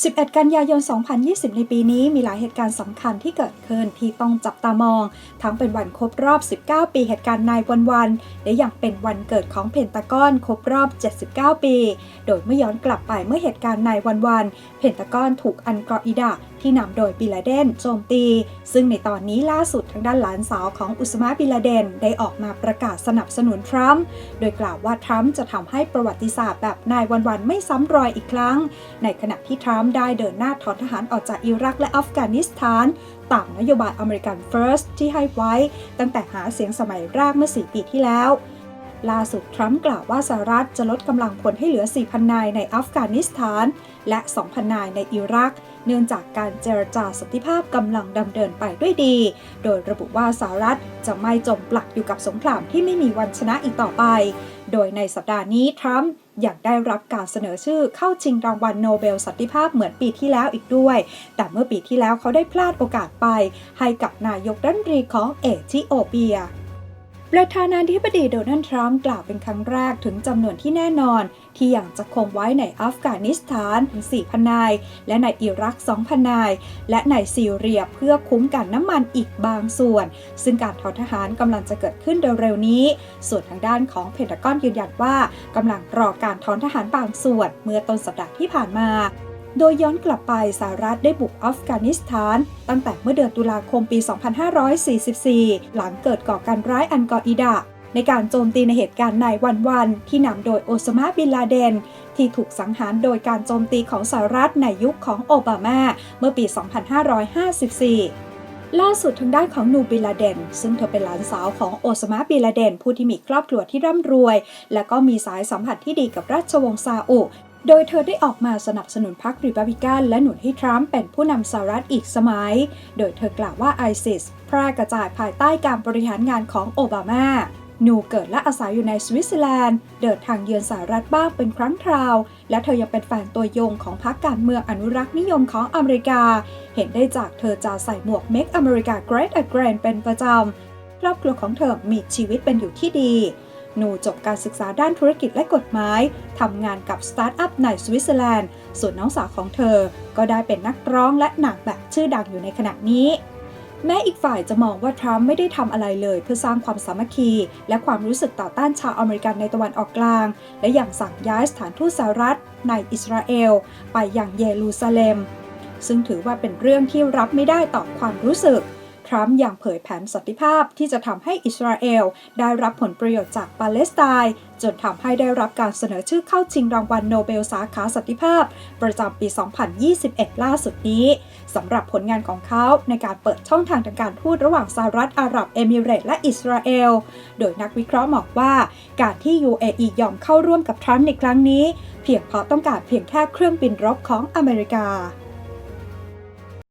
11 กันยายน 2020 ในปีนี้มีหลายเหตุการณ์สำคัญที่เกิดขึ้นที่ต้องจับตามอง ทั้งเป็นวันครบรอบ 19 ปีเหตุการณ์นายวันวัน และยังเป็นวันเกิดของเพนตากอนครบรอบ 79 ปี โดยเมื่อย้อนกลับไปเมื่อเหตุการณ์นายวันวัน เพนตากอนถูกอันกออิดา ที่นำโดยบิลาเดนโจมตี ซึ่งในตอนนี้ล่าสุดทางด้านหลานสาวของอุสมาบิลาเดนได้ออกมาประกาศสนับสนุนทรัมป์โดยกล่าวว่าทรัมป์จะทำให้ประวัติศาสตร์แบบนายวันวันๆไม่ซ้ำรอยอีกครั้ง ในขณะที่ทรัมป์ได้เดินหน้าถอนทหารออกจากอิรักและอัฟกานิสถานตามนโยบายอเมริกัน First ที่ให้ไว้ ตั้งแต่หาเสียงสมัยแรกเมื่อ 4 ปีที่แล้ว ล่าสุดทรัมป์กล่าวว่าสหรัฐจะลดกำลังพลให้เหลือ 4,000 นายในอัฟกานิสถาน และ 2,000 นายในอิรัก เนื่องจากการเจรจาสันติภาพกำลังดำเนินไปด้วยดี โดยระบุว่าสหรัฐจะไม่จมปลักอยู่กับสงครามที่ไม่มีวันชนะอีกต่อไป โดยในสัปดาห์นี้ทรัมป์ยังได้รับการเสนอชื่อเข้าชิงรางวัลโนเบลสันติภาพเหมือนปีที่แล้วอีกด้วย แต่เมื่อปีที่แล้วเขาได้พลาดโอกาสไป ให้กับนายกรัฐมนตรีของเอธิโอเปีย ประธานาธิบดีโดนัลด์ทรัมป์กล่าวเป็นครั้งแรกถึงจำนวนที่แน่นอน ที่ยังจะคงไว้ในอัฟกานิสถานถึง4,000นาย และในอิรัก 2,000นาย และในซีเรียเพื่อคุ้มกันน้ำมันอีกบางส่วน ซึ่งการถอนทหารกำลังจะเกิดขึ้นเร็วๆนี้ ส่วนทางด้านของเพนทากอนยืนยันว่ากำลังรอการถอนทหารบางส่วนเมื่อต้นสัปดาห์ที่ผ่านมา โดยย้อนกลับไปสหรัฐได้บุกอัฟกานิสถาน ตั้งแต่เมื่อเดือนตุลาคมปี 2544 หลังเกิดก่อการร้ายอันกออิดะ ในการโจมตีในเหตุการณ์ในวันวันๆที่นำโดยโอซามาบินลาเดน ที่ถูกสังหารโดยการโจมตีของสหรัฐในยุคของโอบามาเมื่อปี 2554ล่าสุดทางด้านของนูบิลาเดน ซึ่งเธอเป็นหลานสาวของโอซามาบิลาเดน ผู้ที่มีครอบครัวที่ร่ำรวย และก็มีสายสัมผัสที่ดีกับราชวงศ์ซาอุ โดยเธอได้ออกมาสนับสนุนพรรครีพับลิกันและหนุนให้ทรัมป์เป็นผู้นำสหรัฐอีกสมัย โดยเธอกล่าวว่าไอซิสแพร่กระจายภายใต้การบริหารงานของโอบามานูเกิดและอาศัยอยู่ในสวิตเซอร์แลนด์ เดินทางเยือนสหรัฐบ้างเป็นครั้งคราว และเธอยังเป็นแฟนตัวยงของพรรคการเมืองอนุรักษ์นิยมของอเมริกา เห็นได้จากเธอจะใส่หมวก Make America Great Again เป็นประจำ ครอบครัวของเธอมีชีวิตเป็นอยู่ที่ดี หนูจบการศึกษาด้านธุรกิจและกฎหมายทำงานกับสตาร์ทอัพในสวิตเซอร์แลนด์ ส่วนน้องสาวของเธอ ก็ได้เป็นนักร้องและนางแบบชื่อดังอยู่ในขณะนี้ แม้อีกฝ่ายจะมองว่าทรัมป์ไม่ได้ทำอะไรเลยเพื่อสร้างความสามัคคี และความรู้สึกต่อต้านชาวอเมริกันในตะวันออกกลาง และอย่างสั่งย้ายสถานทูตสหรัฐ ในอิสราเอล ไปยังเยรูซาเล็ม ซึ่งถือว่าเป็นเรื่องที่รับไม่ได้ต่อความรู้สึก ทรัมป์ยังเผยแผนสันติภาพที่จะทำให้อิสราเอลได้รับผลประโยชน์จากปาเลสไตน์จนทำให้ได้รับการเสนอชื่อเข้าชิงรางวัลโนเบลสาขาสันติภาพ ประจำปี 2021 ล่าสุดนี้สำหรับผลงานของเขาในการเปิดช่องทางทางการทูตระหว่างสหรัฐอาหรับเอมิเรตและอิสราเอล โดยนักวิเคราะห์บอกว่าการที่ UAE ยอมเข้าร่วมกับทรัมป์ในครั้งนี้ เพียงเพราะต้องการเพียงแค่เครื่องบินรบของอเมริกา